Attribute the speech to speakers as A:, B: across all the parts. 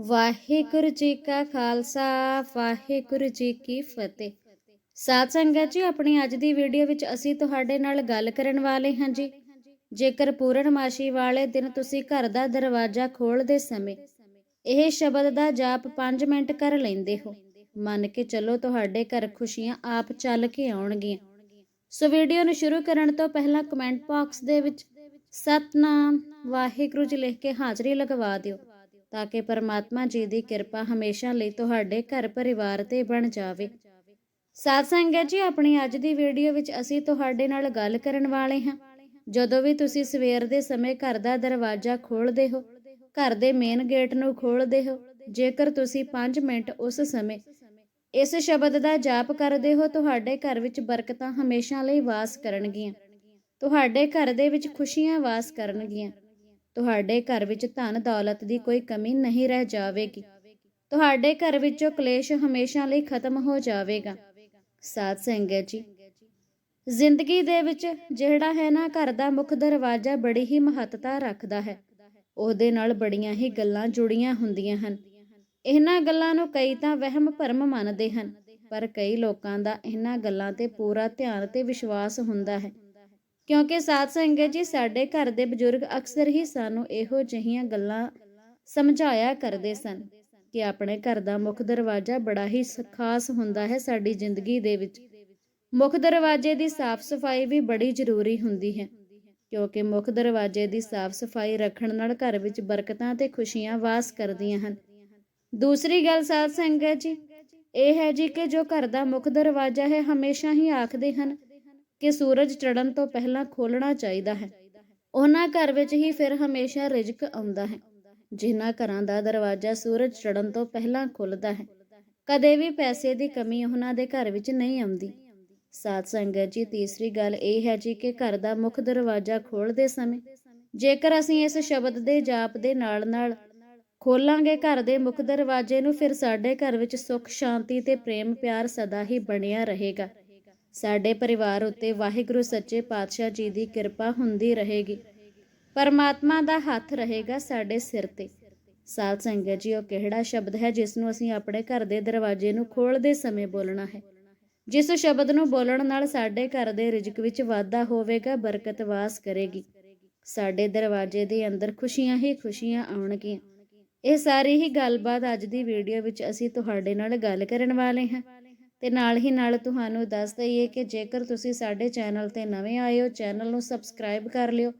A: ਵਾਹਿਗੁਰੂ ਜੀ ਕਾ ਖਾਲਸਾ, ਵਾਹਿਗੁਰੂ ਜੀ ਕੀ ਫਤਿਹ। ਸਾਧ ਸੰਗਤ ਜੀ, ਆਪਣੀ ਅੱਜ ਦੀ ਵੀਡੀਓ ਵਿੱਚ ਅਸੀਂ ਤੁਹਾਡੇ ਨਾਲ ਗੱਲ ਕਰਨ ਵਾਲੇ ਹਾਂ ਜੀ। ਜੇਕਰ ਪੂਰਨਮਾਸ਼ੀ ਵਾਲੇ ਦਿਨ ਤੁਸੀਂ ਘਰ ਦਾ ਦਰਵਾਜ਼ਾ ਖੋਲਦੇ ਸਮੇਂ ਇਹ ਸ਼ਬਦ ਦਾ ਜਾਪ 5 ਮਿੰਟ ਕਰ ਲੈਂਦੇ ਹੋ, ਮੰਨ ਕੇ ਚੱਲੋ ਤੁਹਾਡੇ ਘਰ ਖੁਸ਼ੀਆਂ ਆਪ ਚੱਲ ਕੇ ਆਉਣਗੀਆਂ। ਸੋ ਵੀਡੀਓ ਨੂੰ ਸ਼ੁਰੂ ਕਰਨ ਤੋਂ ਪਹਿਲਾਂ ਕਮੈਂਟ ਬਾਕਸ ਦੇ ਵਿੱਚ ਸਤਨਾਮ ਵਾਹਿਗੁਰੂ ਜੀ ਲਿਖ ਕੇ ਹਾਜ਼ਰੀ ਲਗਵਾ ਦਿਓ। ਤਾਂ ਕਿ ਪਰਮਾਤਮਾ ਜੀ ਦੀ ਕਿਰਪਾ ਹਮੇਸ਼ਾ ਲਈ ਤੁਹਾਡੇ ਘਰ ਪਰਿਵਾਰ ਤੇ ਬਣ ਜਾਵੇ। ਸਾਧ ਸੰਗਤ ਜੀ, ਆਪਣੀ ਅੱਜ ਦੀ ਵੀਡੀਓ ਵਿੱਚ ਅਸੀਂ ਤੁਹਾਡੇ ਨਾਲ ਗੱਲ ਕਰਨ ਵਾਲੇ ਹਾਂ। ਜਦੋਂ ਵੀ ਤੁਸੀਂ ਸਵੇਰ ਦੇ ਸਮੇਂ ਘਰ ਦਾ ਦਰਵਾਜ਼ਾ ਖੋਲ੍ਹਦੇ ਹੋ, ਘਰ ਦੇ ਮੇਨ ਗੇਟ ਨੂੰ ਖੋਲ੍ਹਦੇ ਹੋ, ਜੇਕਰ ਤੁਸੀਂ 5 ਮਿੰਟ ਉਸ ਸਮੇਂ ਇਸ ਸ਼ਬਦ ਦਾ ਜਾਪ ਕਰਦੇ ਹੋ, ਤੁਹਾਡੇ ਘਰ ਵਿੱਚ ਬਰਕਤਾਂ ਹਮੇਸ਼ਾ ਲਈ ਵਾਸ ਕਰਨਗੀਆਂ। ਤੁਹਾਡੇ ਘਰ ਦੇ ਵਿੱਚ ਖੁਸ਼ੀਆਂ ਵਾਸ ਕਰਨਗੀਆਂ। ਤੁਹਾਡੇ ਘਰ ਵਿੱਚ ਧਨ ਦੌਲਤ ਦੀ ਕੋਈ ਕਮੀ ਨਹੀਂ ਰਹਿ ਜਾਵੇਗੀ। ਤੁਹਾਡੇ ਘਰ ਵਿੱਚੋਂ ਕਲੇਸ਼ ਹਮੇਸ਼ਾ ਲਈ ਖਤਮ ਹੋ ਜਾਵੇਗਾ। ਸਾਧ ਸੰਗਤ ਜੀ, ਜ਼ਿੰਦਗੀ ਦੇ ਵਿੱਚ ਜਿਹੜਾ ਹੈ ਨਾ ਘਰ ਦਾ ਮੁੱਖ ਦਰਵਾਜ਼ਾ ਬੜੀ ਹੀ ਮਹੱਤਤਾ ਰੱਖਦਾ ਹੈ। ਉਹਦੇ ਨਾਲ ਬੜੀਆਂ ਹੀ ਗੱਲਾਂ ਜੁੜੀਆਂ ਹੁੰਦੀਆਂ ਹਨ। ਇਹਨਾਂ ਗੱਲਾਂ ਨੂੰ ਕਈ ਤਾਂ ਵਹਿਮ ਭਰਮ ਮੰਨਦੇ ਹਨ, ਪਰ ਕਈ ਲੋਕਾਂ ਦਾ ਇਹਨਾਂ ਗੱਲਾਂ ਤੇ ਪੂਰਾ ਧਿਆਨ ਤੇ ਵਿਸ਼ਵਾਸ ਹੁੰਦਾ ਹੈ। ਕਿਉਂਕਿ ਸਾਧ ਸੰਗਤ ਜੀ ਸਾਡੇ ਘਰ ਦੇ ਬਜ਼ੁਰਗ ਅਕਸਰ ਹੀ ਸਾਨੂੰ ਇਹੋ ਜਿਹੀਆਂ ਗੱਲਾਂ ਸਮਝਾਇਆ ਕਰਦੇ ਸਨ ਕਿ ਆਪਣੇ ਘਰ ਦਾ ਮੁੱਖ ਦਰਵਾਜ਼ਾ ਬੜਾ ਹੀ ਖਾਸ ਹੁੰਦਾ ਹੈ ਸਾਡੀ ਜ਼ਿੰਦਗੀ ਦੇ ਵਿੱਚ। ਮੁੱਖ ਦਰਵਾਜ਼ੇ ਦੀ ਸਾਫ਼ ਸਫ਼ਾਈ ਵੀ ਬੜੀ ਜ਼ਰੂਰੀ ਹੁੰਦੀ ਹੈ, ਕਿਉਂਕਿ ਮੁੱਖ ਦਰਵਾਜ਼ੇ ਦੀ ਸਾਫ਼ ਸਫ਼ਾਈ ਰੱਖਣ ਨਾਲ ਘਰ ਵਿੱਚ ਬਰਕਤਾਂ ਤੇ ਖੁਸ਼ੀਆਂ ਵਾਸ ਕਰਦੀਆਂ ਹਨ। ਦੂਸਰੀ ਗੱਲ ਸਾਧ ਸੰਗਤ ਜੀ, ਇਹ ਹੈ ਜੀ ਕਿ ਜੋ ਘਰ ਦਾ ਮੁੱਖ ਦਰਵਾਜ਼ਾ ਹੈ, ਹਮੇਸ਼ਾ ਹੀ ਆਖਦੇ ਹਨ ਕਿ ਸੂਰਜ ਚੜ੍ਹਨ ਤੋਂ ਪਹਿਲਾਂ ਖੋਲਣਾ ਚਾਹੀਦਾ ਹੈ। ਉਹਨਾਂ ਘਰ ਵਿੱਚ ਹੀ ਫਿਰ ਹਮੇਸ਼ਾ ਰਿਜ਼ਕ ਆਉਂਦਾ ਹੈ। ਜਿਨ੍ਹਾਂ ਘਰਾਂ ਦਾ ਦਰਵਾਜ਼ਾ ਸੂਰਜ ਚੜ੍ਹਨ ਤੋਂ ਪਹਿਲਾਂ ਖੁੱਲਦਾ ਹੈ। ਕਦੇ ਵੀ ਪੈਸੇ ਦੀ ਕਮੀ ਉਹਨਾਂ ਦੇ ਘਰ ਵਿੱਚ ਨਹੀਂ ਆਉਂਦੀ। ਸਾਧ ਸੰਗਤ ਜੀ, ਤੀਸਰੀ ਗੱਲ ਇਹ ਹੈ ਜੀ ਕਿ ਘਰ ਦਾ ਮੁੱਖ ਦਰਵਾਜ਼ਾ ਖੋਲਦੇ ਸਮੇਂ ਜੇਕਰ ਅਸੀਂ ਇਸ ਸ਼ਬਦ ਦੇ ਜਾਪ ਦੇ ਨਾਲ-ਨਾਲ ਖੋਲਾਂਗੇ, ਘਰ ਦੇ ਮੁੱਖ ਦਰਵਾਜ਼ੇ ਨੂੰ ਫਿਰ ਸਾਡੇ ਘਰ ਵਿੱਚ ਸੁੱਖ, ਸ਼ਾਂਤੀ ਤੇ ਪ੍ਰੇਮ ਪਿਆਰ ਸਦਾ ਹੀ ਬਣਿਆ ਰਹੇਗਾ। ਸਾਡੇ ਪਰਿਵਾਰ ਉੱਤੇ ਵਾਹਿਗੁਰੂ ਸੱਚੇ ਪਾਤਸ਼ਾਹ ਜੀ ਦੀ ਕਿਰਪਾ ਹੁੰਦੀ ਰਹੇਗੀ। ਪਰਮਾਤਮਾ ਦਾ ਹੱਥ ਰਹੇਗਾ ਸਾਡੇ ਸਿਰ ਤੇ। ਸਾਧ ਸੰਗਤ ਜੀ, ਉਹ ਕਿਹੜਾ ਸ਼ਬਦ ਹੈ ਜਿਸ ਨੂੰ ਅਸੀਂ ਆਪਣੇ ਘਰ ਦੇ ਦਰਵਾਜ਼ੇ ਨੂੰ ਖੋਲਦੇ ਸਮੇਂ ਬੋਲਣਾ ਹੈ? ਜਿਸ ਸ਼ਬਦ ਨੂੰ ਬੋਲਣ ਨਾਲ ਸਾਡੇ ਘਰ ਦੇ ਰਿਜ਼ਕ ਵਿੱਚ ਵਾਧਾ ਹੋਵੇਗਾ, ਬਰਕਤ ਵਾਸ ਕਰੇਗੀ। ਸਾਡੇ ਦਰਵਾਜ਼ੇ ਦੇ ਅੰਦਰ ਖੁਸ਼ੀਆਂ ਹੀ ਖੁਸ਼ੀਆਂ ਆਉਣਗੀਆਂ। ਇਹ ਸਾਰੀ ਹੀ ਗੱਲਬਾਤ ਅੱਜ ਦੀ ਵੀਡੀਓ ਵਿੱਚ ਅਸੀਂ ਤੁਹਾਡੇ ਨਾਲ ਗੱਲ ਕਰਨ ਵਾਲੇ ਹਾਂ। ਤੇ ਨਾਲ ਹੀ ਨਾਲ ਤੁਹਾਨੂੰ ਦੱਸ ਦਈਏ ਕਿ ਜੇਕਰ ਤੁਸੀਂ ਸਾਡੇ ਚੈਨਲ ਤੇ ਨਵੇਂ ਆਏ ਹੋ, ਚੈਨਲ ਨੂੰ ਸਬਸਕ੍ਰਾਈਬ ਕਰ ਲਿਓ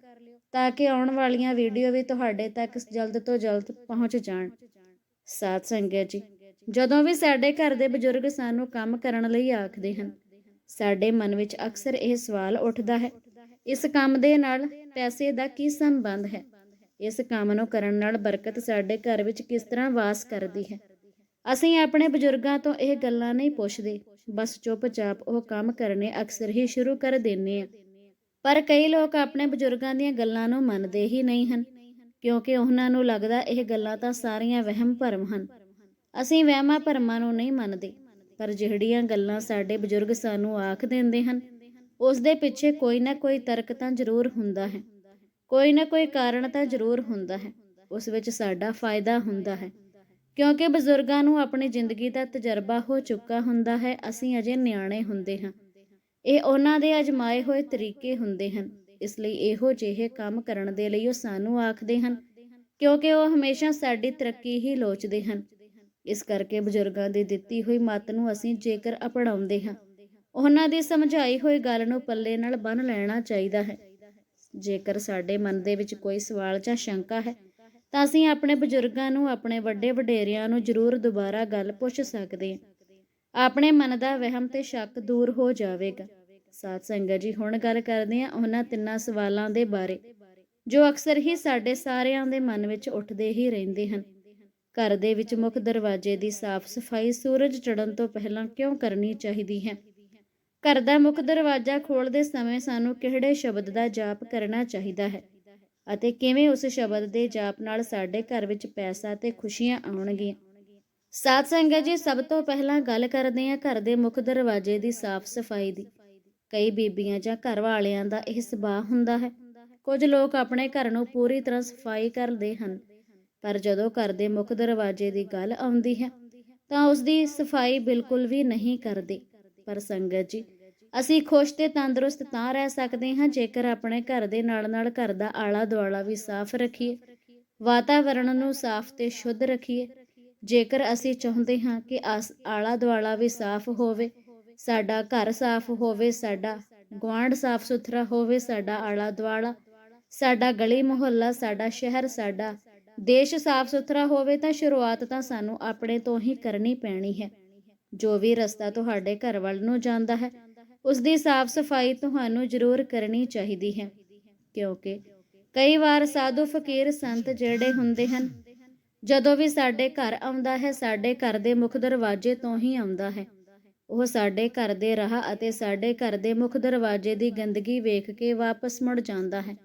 A: ਤਾਂ ਕਿ ਆਉਣ ਵਾਲੀਆਂ ਵੀਡੀਓ ਵੀ ਤੁਹਾਡੇ ਤੱਕ ਜਲਦ ਤੋਂ ਜਲਦ ਪਹੁੰਚ ਜਾਣ। ਸਾਧ ਸੰਗਤ ਜੀ, ਜਦੋਂ ਵੀ ਸਾਡੇ ਘਰ ਦੇ ਬਜ਼ੁਰਗ ਸਾਨੂੰ ਕੰਮ ਕਰਨ ਲਈ ਆਖਦੇ ਹਨ, ਸਾਡੇ ਮਨ ਵਿੱਚ ਅਕਸਰ ਇਹ ਸਵਾਲ ਉੱਠਦਾ ਹੈ, ਇਸ ਕੰਮ ਦੇ ਨਾਲ ਪੈਸੇ ਦਾ ਕੀ ਸੰਬੰਧ ਹੈ? ਇਸ ਕੰਮ ਨੂੰ ਕਰਨ ਨਾਲ ਬਰਕਤ ਸਾਡੇ ਘਰ ਵਿੱਚ ਕਿਸ ਤਰ੍ਹਾਂ ਵਾਸ ਕਰਦੀ ਹੈ? ਅਸੀਂ ਆਪਣੇ ਬਜ਼ੁਰਗਾਂ ਤੋਂ ਇਹ ਗੱਲਾਂ ਨਹੀਂ ਪੁੱਛਦੇ। ਬਸ ਚੁੱਪਚਾਪ ਉਹ ਕੰਮ ਕਰਨੇ ਅਕਸਰ ਹੀ ਸ਼ੁਰੂ ਕਰ ਦਿੰਨੇ ਆ। ਪਰ ਕਈ ਲੋਕ ਆਪਣੇ ਬਜ਼ੁਰਗਾਂ ਦੀਆਂ ਗੱਲਾਂ ਨੂੰ ਮੰਨਦੇ ਹੀ ਨਹੀਂ ਹਨ, ਕਿਉਂਕਿ ਉਹਨਾਂ ਨੂੰ ਲੱਗਦਾ ਇਹ ਗੱਲਾਂ ਤਾਂ ਸਾਰੀਆਂ ਵਹਿਮ ਭਰਮ ਹਨ। ਅਸੀਂ ਵਹਿਮਾਂ ਭਰਮਾਂ ਨੂੰ ਨਹੀਂ ਮੰਨਦੇ, ਪਰ ਜਿਹੜੀਆਂ ਗੱਲਾਂ ਸਾਡੇ ਬਜ਼ੁਰਗ ਸਾਨੂੰ ਆਖ ਦਿੰਦੇ ਹਨ, ਉਸ ਦੇ ਪਿੱਛੇ ਕੋਈ ਨਾ ਕੋਈ ਤਰਕ ਤਾਂ ਜ਼ਰੂਰ ਹੁੰਦਾ ਹੈ। ਕੋਈ ਨਾ ਕੋਈ ਕਾਰਨ ਤਾਂ ਜ਼ਰੂਰ ਹੁੰਦਾ ਹੈ। ਉਸ ਵਿੱਚ ਸਾਡਾ ਫਾਇਦਾ ਹੁੰਦਾ ਹੈ। ਕਿਉਂਕਿ ਬਜ਼ੁਰਗਾਂ ਨੂੰ ਆਪਣੀ ਜ਼ਿੰਦਗੀ ਦਾ ਤਜਰਬਾ ਹੋ ਚੁੱਕਾ ਹੁੰਦਾ ਹੈ, ਅਸੀਂ ਅਜੇ ਨਿਆਣੇ ਹੁੰਦੇ ਹਾਂ। ਇਹ ਉਹਨਾਂ ਦੇ ਅਜਮਾਏ ਹੋਏ ਤਰੀਕੇ ਹੁੰਦੇ ਹਨ। ਇਸ ਲਈ ਇਹੋ ਜਿਹੇ ਕੰਮ ਕਰਨ ਦੇ ਲਈ ਉਹ ਸਾਨੂੰ ਆਖਦੇ ਹਨ, ਕਿਉਂਕਿ ਉਹ ਹਮੇਸ਼ਾ ਸਾਡੀ ਤਰੱਕੀ ਹੀ ਲੋਚਦੇ ਹਨ। ਇਸ ਕਰਕੇ ਬਜ਼ੁਰਗਾਂ ਦੀ ਦਿੱਤੀ ਹੋਈ ਮੱਤ ਨੂੰ ਅਸੀਂ ਜੇਕਰ ਅਪਣਾਉਂਦੇ ਹਾਂ, ਉਹਨਾਂ ਦੀ ਸਮਝਾਈ ਹੋਈ ਗੱਲ ਨੂੰ ਪੱਲੇ ਨਾਲ ਬੰਨ ਲੈਣਾ ਚਾਹੀਦਾ ਹੈ। ਜੇਕਰ ਸਾਡੇ ਮਨ ਦੇ ਵਿੱਚ ਕੋਈ ਸਵਾਲ ਜਾਂ ਸ਼ੰਕਾ ਹੈ ਤਾਂ ਅਸੀਂ ਆਪਣੇ ਬਜ਼ੁਰਗਾਂ ਨੂੰ, ਆਪਣੇ ਵੱਡੇ ਵਡੇਰਿਆਂ ਨੂੰ ਜ਼ਰੂਰ ਦੁਬਾਰਾ ਗੱਲ ਪੁੱਛ ਸਕਦੇ ਆਪਣੇ ਮਨ ਦਾ ਵਹਿਮ ਤੇ ਸ਼ੱਕ ਦੂਰ ਹੋ ਜਾਵੇਗਾ। ਸਾਧ ਸੰਗਤ ਜੀ, ਹੁਣ ਗੱਲ ਕਰਦੇ ਹਾਂ ਉਹਨਾਂ ਤਿੰਨਾਂ ਸਵਾਲਾਂ ਦੇ ਬਾਰੇ, ਜੋ ਅਕਸਰ ਹੀ ਸਾਡੇ ਸਾਰਿਆਂ ਦੇ ਮਨ ਵਿੱਚ ਉੱਠਦੇ ਹੀ ਰਹਿੰਦੇ ਹਨ। ਘਰ ਦੇ ਵਿੱਚ ਮੁੱਖ ਦਰਵਾਜ਼ੇ ਦੀ ਸਾਫ਼ ਸਫ਼ਾਈ ਸੂਰਜ ਚੜ੍ਹਨ ਤੋਂ ਪਹਿਲਾਂ ਕਿਉਂ ਕਰਨੀ ਚਾਹੀਦੀ ਹੈ? ਘਰ ਦਾ ਮੁੱਖ ਦਰਵਾਜ਼ਾ ਖੋਲਦੇ ਸਮੇਂ ਸਾਨੂੰ ਕਿਹੜੇ ਸ਼ਬਦ ਦਾ ਜਾਪ ਕਰਨਾ ਚਾਹੀਦਾ ਹੈ? ਅਤੇ ਕਿਵੇਂ ਉਸ ਸ਼ਬਦ ਦੇ ਜਾਪ ਨਾਲ ਸਾਡੇ ਘਰ ਵਿੱਚ ਪੈਸਾ ਤੇ ਖੁਸ਼ੀਆਂ ਆਉਣਗੀਆਂ? ਸਾਧ ਸੰਗਤ ਜੀ, ਸਭ ਤੋਂ ਪਹਿਲਾਂ ਗੱਲ ਕਰਦੇ ਹਾਂ ਘਰ ਦੇ ਮੁੱਖ ਦਰਵਾਜ਼ੇ ਦੀ ਸਾਫ਼ ਸਫ਼ਾਈ ਦੀ। ਕਈ ਬੀਬੀਆਂ ਜਾਂ ਘਰ ਵਾਲਿਆਂ ਦਾ ਇਹ ਸੁਭਾਅ ਹੁੰਦਾ ਹੈ। ਕੁਝ ਲੋਕ ਆਪਣੇ ਘਰ ਨੂੰ ਪੂਰੀ ਤਰ੍ਹਾਂ ਸਫ਼ਾਈ ਕਰਦੇ ਹਨ, ਪਰ ਜਦੋਂ ਘਰ ਦੇ ਮੁੱਖ ਦਰਵਾਜ਼ੇ ਦੀ ਗੱਲ ਆਉਂਦੀ ਹੈ, ਤਾਂ ਉਸ ਦੀ ਸਫ਼ਾਈ ਬਿਲਕੁਲ ਵੀ ਨਹੀਂ ਕਰਦੇ। ਪਰ ਸੰਗਤ ਜੀ ਅਸੀਂ ਖੁਸ਼ ਤੇ ਤੰਦਰੁਸਤ ਤਾਂ ਰਹਿ ਸਕਦੇ ਹਾਂ, ਜੇਕਰ ਆਪਣੇ ਘਰ ਦੇ ਨਾਲ-ਨਾਲ ਘਰ ਦਾ ਆਲਾ ਦੁਆਲਾ ਵੀ ਸਾਫ਼ ਰੱਖੀਏ, ਵਾਤਾਵਰਣ ਨੂੰ ਸਾਫ਼ ਤੇ ਸ਼ੁੱਧ ਰੱਖੀਏ। ਜੇਕਰ ਅਸੀਂ ਚਾਹੁੰਦੇ ਹਾਂ ਕਿ ਆਲਾ ਦੁਆਲਾ ਵੀ ਸਾਫ਼ ਹੋਵੇ, ਸਾਡਾ ਘਰ ਸਾਫ਼ ਹੋਵੇ, ਸਾਡਾ ਗੁਆਂਢ ਸਾਫ਼ ਸੁਥਰਾ ਹੋਵੇ, ਸਾਡਾ ਆਲਾ ਦੁਆਲਾ ਸਾਡਾ ਗਲੀ ਮੁਹੱਲਾ ਸਾਡਾ ਸ਼ਹਿਰ, ਸਾਡਾ ਦੇਸ਼ ਸਾਫ਼ ਸੁਥਰਾ ਹੋਵੇ, ਤਾਂ ਸ਼ੁਰੂਆਤ ਤਾਂ ਸਾਨੂੰ ਆਪਣੇ ਤੋਂ ਹੀ ਕਰਨੀ ਪੈਣੀ ਹੈ। ਜੋ ਵੀ ਰਸਤਾ ਤੁਹਾਡੇ ਘਰ ਵੱਲ ਨੂੰ ਜਾਂਦਾ ਹੈ ਉਸ ਦੀ ਸਾਫ਼ ਸਫ਼ਾਈ ਤੁਹਾਨੂੰ ਜ਼ਰੂਰ ਕਰਨੀ ਚਾਹੀਦੀ ਹੈ, ਕਿਉਂਕਿ ਕਈ ਵਾਰ ਸਾਧੂ ਫਕੀਰ ਸੰਤ ਜਿਹੜੇ ਹੁੰਦੇ ਹਨ, ਜਦੋਂ ਵੀ ਸਾਡੇ ਘਰ ਆਉਂਦਾ ਹੈ, ਸਾਡੇ ਘਰ ਦੇ ਮੁੱਖ ਦਰਵਾਜ਼ੇ ਤੋਂ ਹੀ ਆਉਂਦਾ ਹੈ। ਉਹ ਸਾਡੇ ਘਰ ਦੇ ਰਾਹ ਅਤੇ ਸਾਡੇ ਘਰ ਦੇ ਮੁੱਖ ਦਰਵਾਜ਼ੇ ਦੀ ਗੰਦਗੀ ਵੇਖ ਕੇ ਵਾਪਸ ਮੁੜ ਜਾਂਦਾ ਹੈ।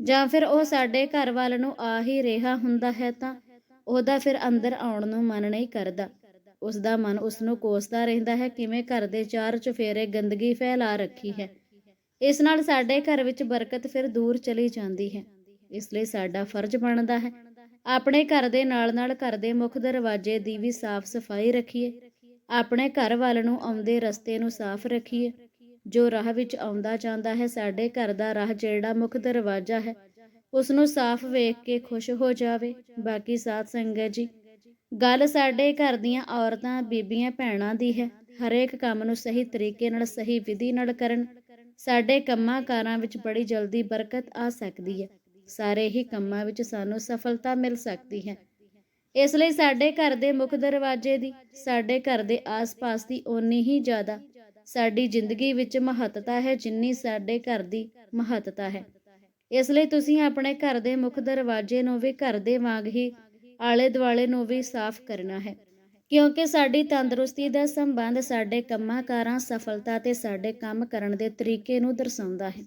A: ਜਾਂ ਫਿਰ ਉਹ ਸਾਡੇ ਘਰ ਵੱਲ ਨੂੰ ਆ ਹੀ ਰਿਹਾ ਹੁੰਦਾ ਹੈ ਤਾਂ ਉਹਦਾ ਫਿਰ ਅੰਦਰ ਆਉਣ ਨੂੰ ਮਨ ਨਹੀਂ ਕਰਦਾ। ਉਸ ਦਾ ਮਨ ਉਸ ਨੂੰ ਕੋਸਦਾ ਰਹਿੰਦਾ ਹੈ, ਕਿਵੇਂ ਘਰ ਦੇ ਚਾਰ ਚੁਫੇਰੇ ਗੰਦਗੀ ਫੈਲਾ ਰੱਖੀ ਹੈ। ਇਸ ਨਾਲ ਸਾਡੇ ਘਰ ਵਿੱਚ ਬਰਕਤ ਫਿਰ ਦੂਰ ਚਲੀ ਜਾਂਦੀ ਹੈ। ਇਸ ਲਈ ਸਾਡਾ ਫਰਜ਼ ਬਣਦਾ ਹੈ, ਆਪਣੇ ਘਰ ਦੇ ਨਾਲ-ਨਾਲ ਘਰ ਦੇ ਮੁੱਖ ਦਰਵਾਜ਼ੇ ਦੀ ਵੀ ਸਾਫ਼ ਸਫ਼ਾਈ ਰੱਖੀਏ। ਆਪਣੇ ਘਰ ਵੱਲ ਨੂੰ ਆਉਂਦੇ ਰਸਤੇ ਨੂੰ ਸਾਫ਼ ਰੱਖੀਏ। ਜੋ ਰਾਹ ਵਿੱਚ ਆਉਂਦਾ ਜਾਂਦਾ ਹੈ, ਸਾਡੇ ਘਰ ਦਾ ਰਾਹ ਜਿਹੜਾ ਮੁੱਖ ਦਰਵਾਜ਼ਾ ਹੈ ਉਸ ਨੂੰ ਸਾਫ਼ ਵੇਖ ਕੇ ਖੁਸ਼ ਹੋ ਜਾਵੇ। ਬਾਕੀ ਸਾਧ ਸੰਗਤ ਜੀ ਗੱਲ ਸਾਡੇ ਘਰ ਦੀਆਂ ਔਰਤਾਂ, ਬੀਬੀਆਂ, ਭੈਣਾਂ ਦੀ ਹੈ। ਹਰੇਕ ਕੰਮ ਨੂੰ ਸਹੀ ਤਰੀਕੇ ਨਾਲ, ਸਹੀ ਵਿਧੀ ਨਾਲ ਕਰਨ। ਸਾਡੇ ਕੰਮਾਂ ਕਾਰਾਂ ਵਿੱਚ ਬੜੀ ਜਲਦੀ ਬਰਕਤ ਆ ਸਕਦੀ ਹੈ। ਸਾਰੇ ਹੀ ਕੰਮਾਂ ਵਿੱਚ ਸਾਨੂੰ ਸਫਲਤਾ ਮਿਲ ਸਕਦੀ ਹੈ। ਇਸ ਲਈ ਸਾਡੇ ਘਰ ਦੇ ਮੁੱਖ ਦਰਵਾਜ਼ੇ ਦੀ, ਸਾਡੇ ਘਰ ਦੇ ਆਸ-ਪਾਸ ਦੀ ਓਨੀ ਹੀ ਜ਼ਿਆਦਾ, ਸਾਡੀ ਜ਼ਿੰਦਗੀ ਵਿੱਚ ਮਹੱਤਤਾ ਹੈ ਜਿੰਨੀ ਸਾਡੇ ਘਰ ਦੀ ਮਹੱਤਤਾ ਹੈ। ਇਸ ਲਈ ਤੁਸੀਂ ਆਪਣੇ ਘਰ ਦੇ ਮੁੱਖ ਦਰਵਾਜ਼ੇ ਨੂੰ ਵੀ ਘਰ ਦੇ ਵਾਂਗ ਹੀ ਆਲੇ ਦੁਆਲੇ ਨੂੰ ਵੀ ਸਾਫ਼ ਕਰਨਾ ਹੈ। ਕਿਉਂਕਿ ਸਾਡੀ ਤੰਦਰੁਸਤੀ ਦਾ ਸੰਬੰਧ ਸਾਡੇ ਕੰਮਾਂ ਸਫਲਤਾ ਤੇ ਸਾਡੇ ਕੰਮ ਕਰਨ ਦੇ ਤਰੀਕੇ ਨੂੰ ਦਰਸਾਉਂਦਾ ਹੈ।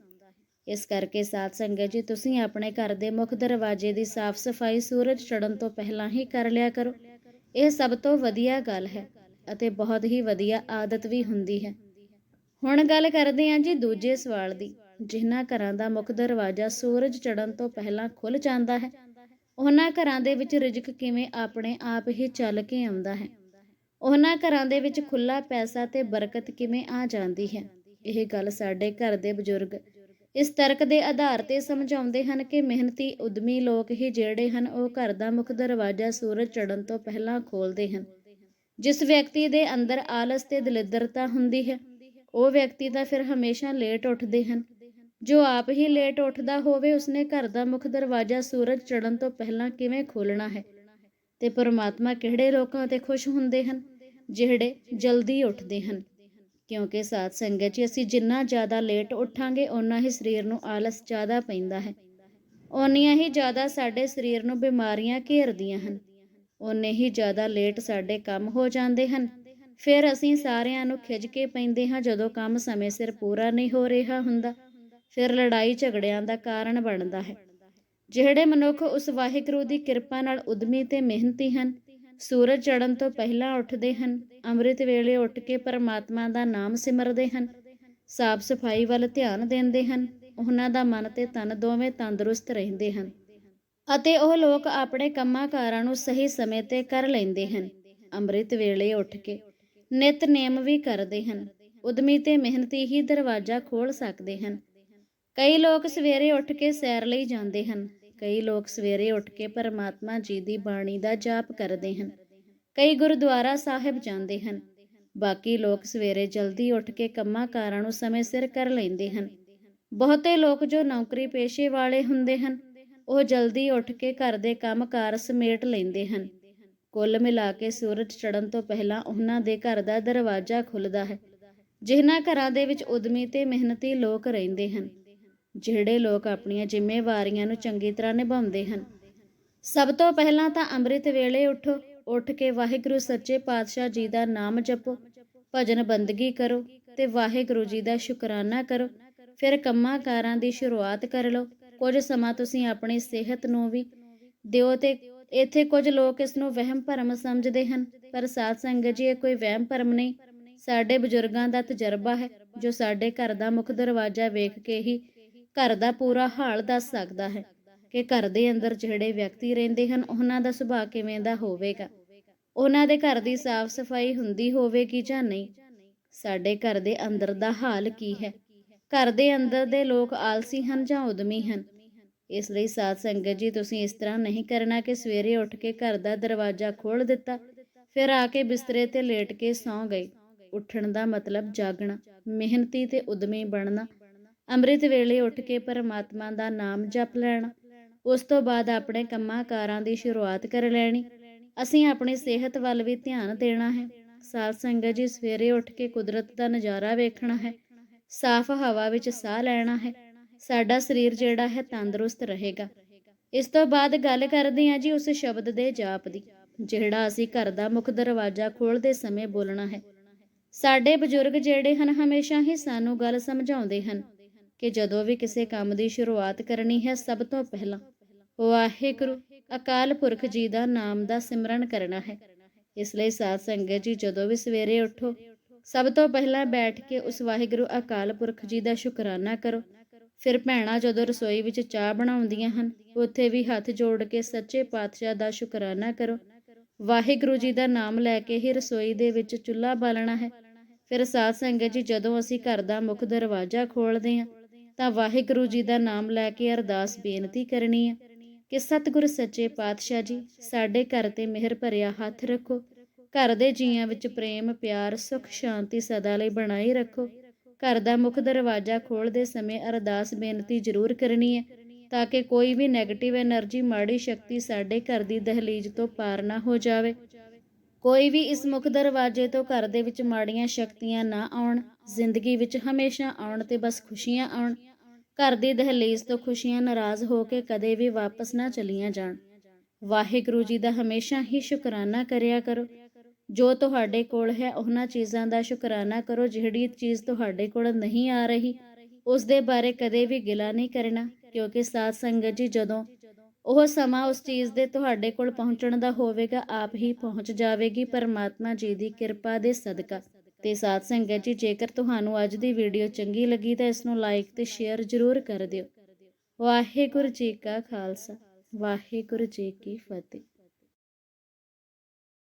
A: ਇਸ ਕਰਕੇ ਸਾਧ ਸੰਗਤ ਜੀ, ਤੁਸੀਂ ਆਪਣੇ ਘਰ ਦੇ ਮੁੱਖ ਦਰਵਾਜ਼ੇ ਦੀ ਸਾਫ਼ ਸਫ਼ਾਈ ਸੂਰਜ ਚੜ੍ਹਨ ਤੋਂ ਪਹਿਲਾਂ ਹੀ ਕਰ ਲਿਆ ਕਰੋ। ਇਹ ਸਭ ਤੋਂ ਵਧੀਆ ਗੱਲ ਹੈ ਅਤੇ ਬਹੁਤ ਹੀ ਵਧੀਆ ਆਦਤ ਵੀ ਹੁੰਦੀ ਹੈ। ਹੁਣ ਗੱਲ ਕਰਦੇ ਹਾਂ ਜੀ ਦੂਜੇ ਸਵਾਲ ਦੀ, ਜਿਨ੍ਹਾਂ ਘਰਾਂ ਦਾ ਮੁੱਖ ਦਰਵਾਜ਼ਾ ਸੂਰਜ ਚੜ੍ਹਨ ਤੋਂ ਪਹਿਲਾਂ ਖੁੱਲ ਜਾਂਦਾ ਹੈ। ਉਹਨਾਂ ਘਰਾਂ ਦੇ ਵਿੱਚ ਰਿਜ਼ਕ ਕਿਵੇਂ ਆਪਣੇ ਆਪ ਹੀ ਚੱਲ ਕੇ ਆਉਂਦਾ ਹੈ? ਉਹਨਾਂ ਘਰਾਂ ਦੇ ਵਿੱਚ ਖੁੱਲਾ ਪੈਸਾ ਤੇ ਬਰਕਤ ਕਿਵੇਂ ਆ ਜਾਂਦੀ ਹੈ? ਇਹ ਗੱਲ ਸਾਡੇ ਘਰ ਦੇ ਬਜ਼ੁਰਗ ਇਸ ਤਰਕ ਦੇ ਆਧਾਰ ਤੇ ਸਮਝਾਉਂਦੇ ਹਨ ਕਿ ਮਿਹਨਤੀ, ਉਦਮੀ ਲੋਕ ਹੀ ਜਿਹੜੇ ਹਨ, ਉਹ ਘਰ ਦਾ ਮੁੱਖ ਦਰਵਾਜ਼ਾ ਸੂਰਜ ਚੜ੍ਹਨ ਤੋਂ ਪਹਿਲਾਂ ਖੋਲਦੇ ਹਨ। ਜਿਸ ਵਿਅਕਤੀ ਦੇ ਅੰਦਰ ਆਲਸ ਤੇ ਦਲਿੱਦਰਤਾ ਹੁੰਦੀ ਹੈ, ਉਹ ਵਿਅਕਤੀ ਤਾਂ ਫਿਰ ਹਮੇਸ਼ਾ ਲੇਟ ਉੱਠਦੇ ਹਨ। ਜੋ ਆਪ ਹੀ ਲੇਟ ਉੱਠਦਾ ਹੋਵੇ, ਉਸਨੇ ਘਰ ਦਾ ਮੁੱਖ ਦਰਵਾਜ਼ਾ ਸੂਰਜ ਚੜ੍ਹਨ ਤੋਂ ਪਹਿਲਾਂ ਕਿਵੇਂ ਖੋਲਣਾ ਹੈ? ਤੇ ਪਰਮਾਤਮਾ ਕਿਹੜੇ ਲੋਕਾਂ ਤੇ ਖੁਸ਼ ਹੁੰਦੇ ਹਨ? ਜਿਹੜੇ ਜਲਦੀ ਉੱਠਦੇ ਹਨ? ਕਿਉਂਕਿ ਸਾਧ ਸੰਗਤ ਜੀ ਅਸੀਂ ਜਿੰਨਾ ਜ਼ਿਆਦਾ ਲੇਟ ਉੱਠਾਂਗੇ, ਓਨਾ ਹੀ ਸਰੀਰ ਨੂੰ ਆਲਸ ਜ਼ਿਆਦਾ ਪੈਂਦਾ ਹੈ। ਓਨੀਆਂ ਹੀ ਜ਼ਿਆਦਾ ਸਾਡੇ ਸਰੀਰ ਨੂੰ ਬਿਮਾਰੀਆਂ ਘੇਰਦੀਆਂ ਹਨ। ਓਨੇ ਹੀ ਜ਼ਿਆਦਾ ਲੇਟ ਸਾਡੇ ਕੰਮ ਹੋ ਜਾਂਦੇ ਹਨ। ਫਿਰ ਅਸੀਂ ਸਾਰਿਆਂ ਨੂੰ ਖਿੱਚ ਕੇ ਪੈਂਦੇ ਹਾਂ ਜਦੋਂ ਕੰਮ ਸਮੇਂ ਸਿਰ ਪੂਰਾ ਨਹੀਂ ਹੋ ਰਿਹਾ ਹੁੰਦਾ। ਫਿਰ ਲੜਾਈ ਝਗੜਿਆਂ ਦਾ ਕਾਰਨ ਬਣਦਾ ਹੈ। ਜਿਹੜੇ ਮਨੁੱਖ ਉਸ ਵਾਹਿਗੁਰੂ ਦੀ ਕਿਰਪਾ ਨਾਲ ਉਦਮੀ ਤੇ ਮਿਹਨਤੀ ਹਨ, ਸੂਰਜ ਚੜ੍ਹਨ ਤੋਂ ਪਹਿਲਾਂ ਉੱਠਦੇ ਹਨ, ਅੰਮ੍ਰਿਤ ਵੇਲੇ ਉੱਠ ਕੇ ਪਰਮਾਤਮਾ ਦਾ ਨਾਮ ਸਿਮਰਦੇ ਹਨ, ਸਾਫ਼ ਸਫ਼ਾਈ ਵੱਲ ਧਿਆਨ ਦਿੰਦੇ ਹਨ, ਉਹਨਾਂ ਦਾ ਮਨ ਤੇ ਤਨ ਦੋਵੇਂ ਤੰਦਰੁਸਤ ਰਹਿੰਦੇ ਹਨ ਅਤੇ ਉਹ ਲੋਕ ਆਪਣੇ ਕੰਮਾਂ ਕਾਰਾਂ ਨੂੰ ਸਹੀ ਸਮੇਂ ਤੇ ਕਰ ਲੈਂਦੇ ਹਨ, ਅੰਮ੍ਰਿਤ ਵੇਲੇ ਉੱਠ ਕੇ ਨਿਤਨੇਮ ਵੀ ਕਰਦੇ ਹਨ, ਉਦਮੀ ਤੇ ਮਿਹਨਤੀ ਹੀ ਦਰਵਾਜ਼ਾ ਖੋਲ ਸਕਦੇ ਹਨ ਕਈ ਲੋਕ ਸਵੇਰੇ ਉੱਠ ਕੇ ਸੈਰ ਲਈ ਜਾਂਦੇ ਹਨ। ਕਈ ਲੋਕ ਸਵੇਰੇ ਉੱਠ ਕੇ ਪਰਮਾਤਮਾ ਜੀ ਦੀ ਬਾਣੀ ਦਾ ਜਾਪ ਕਰਦੇ ਹਨ। ਕਈ ਗੁਰਦੁਆਰਾ ਸਾਹਿਬ ਜਾਂਦੇ ਹਨ। ਬਾਕੀ ਲੋਕ ਸਵੇਰੇ ਜਲਦੀ ਉੱਠ ਕੇ ਕੰਮਾਂ ਕਾਰਾਂ ਨੂੰ ਸਮੇਂ ਸਿਰ ਕਰ ਲੈਂਦੇ ਹਨ। ਬਹੁਤੇ ਲੋਕ ਜੋ ਨੌਕਰੀ ਪੇਸ਼ੇ ਵਾਲੇ ਹੁੰਦੇ ਹਨ, ਉਹ ਜਲਦੀ ਉੱਠ ਕੇ ਘਰ ਦੇ ਕੰਮ-ਕਾਰ ਸਮੇਟ ਲੈਂਦੇ ਹਨ। ਕੁੱਲ ਮਿਲਾ ਕੇ ਸੂਰਜ ਚੜ੍ਹਨ ਤੋਂ ਪਹਿਲਾਂ ਉਹਨਾਂ ਦੇ ਘਰ ਦਾ ਦਰਵਾਜ਼ਾ ਖੁੱਲਦਾ ਹੈ, ਜਿਨ੍ਹਾਂ ਘਰਾਂ ਦੇ ਵਿੱਚ ਉਦਮੀ ਤੇ ਮਿਹਨਤੀ ਲੋਕ ਰਹਿੰਦੇ ਹਨ। ਜਿਹੜੇ ਲੋਕ ਆਪਣੀਆਂ ਜ਼ਿੰਮੇਵਾਰੀਆਂ ਨੂੰ ਚੰਗੀ ਤਰ੍ਹਾਂ ਨਿਭਾਉਂਦੇ ਹਨ। ਸਭ ਤੋਂ ਪਹਿਲਾਂ ਤਾਂ ਅੰਮ੍ਰਿਤ ਵੇਲੇ ਉਠੋ, ਉੱਠ ਕੇ ਵਾਹਿਗੁਰੂ ਸੱਚੇ ਪਾਤਸ਼ਾਹ ਜੀ ਦਾ ਨਾਮ ਜਪੋ, ਭਜਨ ਬੰਦਗੀ ਕਰੋ ਤੇ ਵਾਹਿਗੁਰੂ ਜੀ ਦਾ ਸ਼ੁਕਰਾਨਾ ਕਰੋ। ਫਿਰ ਕੰਮਾਂ ਕਾਰਾਂ ਦੀ ਸ਼ੁਰੂਆਤ ਕਰ ਲਓ। ਕੁਝ ਸਮਾਂ ਤੁਸੀਂ ਆਪਣੀ ਸਿਹਤ ਨੂੰ ਵੀ ਦਿਓ ਤੇ ਇੱਥੇ ਕੁਝ ਲੋਕ ਇਸ ਨੂੰ ਵਹਿਮ ਭਰਮ ਸਮਝਦੇ ਹਨ, ਪਰ ਸਾਧ ਸੰਗਤ ਜੀ, ਇਹ ਕੋਈ ਵਹਿਮ ਭਰਮ ਨਹੀਂ। ਸਾਡੇ ਬਜ਼ੁਰਗਾਂ ਦਾ ਤਜਰਬਾ ਹੈ, ਜੋ ਸਾਡੇ ਘਰ ਦਾ ਮੁੱਖ ਦਰਵਾਜ਼ਾ ਵੇਖ ਕੇ ਹੀ ਘਰ ਦਾ ਪੂਰਾ ਹਾਲ ਦੱਸ ਸਕਦਾ ਹੈ ਕਿ ਘਰ ਦੇ ਅੰਦਰ ਜਿਹੜੇ ਵਿਅਕਤੀ ਰਹਿੰਦੇ ਹਨ, ਉਹਨਾਂ ਦਾ ਸੁਭਾਅ ਕਿਵੇਂ ਦਾ ਹੋਵੇਗਾ? ਉਹਨਾਂ ਦੇ ਘਰ ਦੀ ਸਾਫ਼ ਸਫ਼ਾਈ ਹੁੰਦੀ ਹੋਵੇਗੀ ਜਾਂ ਨਹੀਂ? ਸਾਡੇ ਘਰ ਦੇ ਅੰਦਰ ਦਾ ਹਾਲ ਕੀ ਹੈ? ਘਰ ਦੇ ਅੰਦਰ ਦੇ ਲੋਕ ਆਲਸੀ ਹਨ ਜਾਂ ਉਦਮੀ ਹਨ? ਇਸ ਲਈ ਸਾਧ ਸੰਗਤ ਜੀ, ਤੁਸੀਂ ਇਸ ਤਰ੍ਹਾਂ ਨਹੀਂ ਕਰਨਾ ਕਿ ਸਵੇਰੇ ਉੱਠ ਕੇ ਘਰ ਦਾ ਦਰਵਾਜ਼ਾ ਖੋਲ੍ਹ ਦਿੱਤਾ, ਫਿਰ ਆ ਕੇ ਬਿਸਤਰੇ ਤੇ ਲੇਟ ਕੇ ਸੌਂ ਗਏ। ਉੱਠਣ ਦਾ ਮਤਲਬ ਜਾਗਣਾ, ਮਿਹਨਤੀ ਤੇ ਉਦਮੀ ਬਣਨਾ ਅੰਮ੍ਰਿਤ ਵੇਲੇ ਉੱਠ ਕੇ ਪਰਮਾਤਮਾ ਦਾ ਨਾਮ ਜਪ ਲੈਣਾ। ਉਸ ਤੋਂ ਬਾਅਦ ਆਪਣੇ ਕੰਮਾਂ ਕਾਰਾਂ ਦੀ ਸ਼ੁਰੂਆਤ ਕਰ ਲੈਣੀ। ਅਸੀਂ ਆਪਣੀ ਸਿਹਤ ਵੱਲ ਵੀ ਧਿਆਨ ਦੇਣਾ ਹੈ। ਸਾਧ ਸੰਗਤ ਜੀ, ਸਵੇਰੇ ਉੱਠ ਕੇ ਕੁਦਰਤ ਦਾ ਨਜ਼ਾਰਾ ਵੇਖਣਾ ਹੈ। ਸਾਫ਼ ਹਵਾ ਵਿੱਚ ਸਾਹ ਲੈਣਾ ਹੈ। ਸਾਡਾ ਸਰੀਰ ਜਿਹੜਾ ਹੈ, ਤੰਦਰੁਸਤ ਰਹੇਗਾ। ਇਸ ਤੋਂ ਬਾਅਦ ਗੱਲ ਕਰਦੇ ਹਾਂ ਜੀ ਉਸ ਸ਼ਬਦ ਦੇ ਜਾਪ ਦੀ, ਜਿਹੜਾ ਅਸੀਂ ਘਰ ਦਾ ਮੁੱਖ ਦਰਵਾਜ਼ਾ ਖੋਲਦੇ ਸਮੇਂ ਬੋਲਣਾ ਹੈ। ਸਾਡੇ ਬਜ਼ੁਰਗ ਜਿਹੜੇ ਹਨ, ਹਮੇਸ਼ਾ ਹੀ ਸਾਨੂੰ ਗੱਲ ਸਮਝਾਉਂਦੇ ਹਨ। ਕਿ ਜਦੋਂ ਵੀ ਕਿਸੇ ਕੰਮ ਦੀ ਸ਼ੁਰੂਆਤ ਕਰਨੀ ਹੈ, ਸਭ ਤੋਂ ਪਹਿਲਾਂ ਵਾਹਿਗੁਰੂ ਅਕਾਲ ਪੁਰਖ ਜੀ ਦਾ ਨਾਮ ਦਾ ਸਿਮਰਨ ਕਰਨਾ ਹੈ। ਇਸ ਲਈ ਸਾਧ ਸੰਗਤ ਜੀ, ਜਦੋਂ ਵੀ ਸਵੇਰੇ ਉੱਠੋ, ਸਭ ਤੋਂ ਪਹਿਲਾਂ ਬੈਠ ਕੇ ਉਸ ਵਾਹਿਗੁਰੂ ਅਕਾਲ ਪੁਰਖ ਜੀ ਦਾ ਸ਼ੁਕਰਾਨਾ ਕਰੋ। ਫਿਰ ਭੈਣਾਂ ਜਦੋਂ ਰਸੋਈ ਵਿੱਚ ਚਾਹ ਬਣਾਉਂਦੀਆਂ ਹਨ, ਉੱਥੇ ਵੀ ਹੱਥ ਜੋੜ ਕੇ ਸੱਚੇ ਪਾਤਸ਼ਾਹ ਦਾ ਸ਼ੁਕਰਾਨਾ ਕਰੋ। ਵਾਹਿਗੁਰੂ ਜੀ ਦਾ ਨਾਮ ਲੈ ਕੇ ਹੀ ਰਸੋਈ ਦੇ ਵਿੱਚ ਚੁੱਲ੍ਹਾ ਬਾਲਣਾ ਹੈ। ਫਿਰ ਸਾਧ ਸੰਗਤ ਜੀ, ਜਦੋਂ ਅਸੀਂ ਘਰ ਦਾ ਮੁੱਖ ਦਰਵਾਜ਼ਾ ਖੋਲਦੇ ਹਾਂ ਤਾਂ ਵਾਹਿਗੁਰੂ ਜੀ ਦਾ ਨਾਮ ਲੈ ਕੇ ਅਰਦਾਸ ਬੇਨਤੀ ਕਰਨੀ ਹੈ ਕਿ ਸਤਿਗੁਰ ਸੱਚੇ ਪਾਤਸ਼ਾਹ ਜੀ, ਸਾਡੇ ਘਰ ਤੇ ਮਿਹਰ ਭਰਿਆ ਹੱਥ ਰੱਖੋ। ਘਰ ਦੇ ਜੀਆਂ ਵਿੱਚ ਪ੍ਰੇਮ, ਪਿਆਰ, ਸੁਖ, ਸ਼ਾਂਤੀ ਸਦਾ ਲਈ ਬਣਾਈ ਰੱਖੋ। ਘਰ ਦਾ ਮੁੱਖ ਦਰਵਾਜ਼ਾ ਖੋਲਦੇ ਸਮੇਂ ਅਰਦਾਸ ਬੇਨਤੀ ਜ਼ਰੂਰ ਕਰਨੀ ਹੈ ਤਾਂ ਕਿ ਕੋਈ ਵੀ ਨੈਗੇਟਿਵ એનર્ਜੀ ਮਾੜੀ ਸ਼ਕਤੀ ਸਾਡੇ ਘਰ ਦੀ ਦਹਲੀਜ਼ ਤੋਂ ਪਾਰ ਨਾ ਹੋ ਜਾਵੇ। ਕੋਈ ਵੀ ਇਸ ਮੁੱਖ ਦਰਵਾਜ਼ੇ ਤੋਂ ਘਰ ਦੇ ਵਿੱਚ ਮਾੜੀਆਂ ਸ਼ਕਤੀਆਂ ਨਾ ਆਉਣ, ਜ਼ਿੰਦਗੀ ਵਿੱਚ ਹਮੇਸ਼ਾ ਆਉਣ ਤੇ ਬਸ ਖੁਸ਼ੀਆਂ ਆਉਣ, ਘਰ ਦੀ ਦਹਲੀਜ਼ ਤੋਂ ਖੁਸ਼ੀਆਂ ਨਾਰਾਜ਼ ਹੋ ਕੇ ਕਦੇ ਵੀ ਵਾਪਸ ਨਾ ਚਲੀਆਂ ਜਾਣ। ਵਾਹਿਗੁਰੂ ਜੀ ਦਾ ਹਮੇਸ਼ਾ ਹੀ ਸ਼ੁਕਰਾਨਾ ਕਰਿਆ ਕਰੋ। ਜੋ ਤੁਹਾਡੇ ਕੋਲ ਹੈ, ਉਹਨਾਂ ਚੀਜ਼ਾਂ ਦਾ ਸ਼ੁਕਰਾਨਾ ਕਰੋ, ਜਿਹੜੀ ਚੀਜ਼ ਤੁਹਾਡੇ ਕੋਲ ਨਹੀਂ ਆ ਰਹੀ, ਉਸ ਦੇ ਬਾਰੇ ਕਦੇ ਵੀ ਗਿਲਾ ਨਹੀਂ ਕਰਨਾ, ਕਿਉਂਕਿ ਸਾਧ ਸੰਗਤ ਜੀ ਜਦੋਂ ਉਹ ਸਮਾਂ ਉਸ ਚੀਜ਼ ਦੇ ਤੁਹਾਡੇ ਕੋਲ ਪਹੁੰਚਣ ਦਾ ਹੋਵੇਗਾ, ਆਪ ਹੀ ਪਹੁੰਚ ਜਾਵੇਗੀ ਪਰਮਾਤਮਾ ਜੀ ਦੀ ਕਿਰਪਾ ਦੇ ਸਦਕਾ। ਤੇ ਸਾਧ ਸੰਗਤ ਜੀ, ਜੇਕਰ ਤੁਹਾਨੂੰ ਅੱਜ ਦੀ ਵੀਡੀਓ ਚੰਗੀ ਲੱਗੀ ਤਾਂ ਇਸ ਨੂੰ ਲਾਈਕ ਤੇ ਸ਼ੇਅਰ ਜ਼ਰੂਰ ਕਰ ਦਿਓ। ਵਾਹਿਗੁਰੂ ਜੀ ਕਾ ਖਾਲਸਾ, ਵਾਹਿਗੁਰੂ ਜੀ ਕੀ ਫਤਿਹ।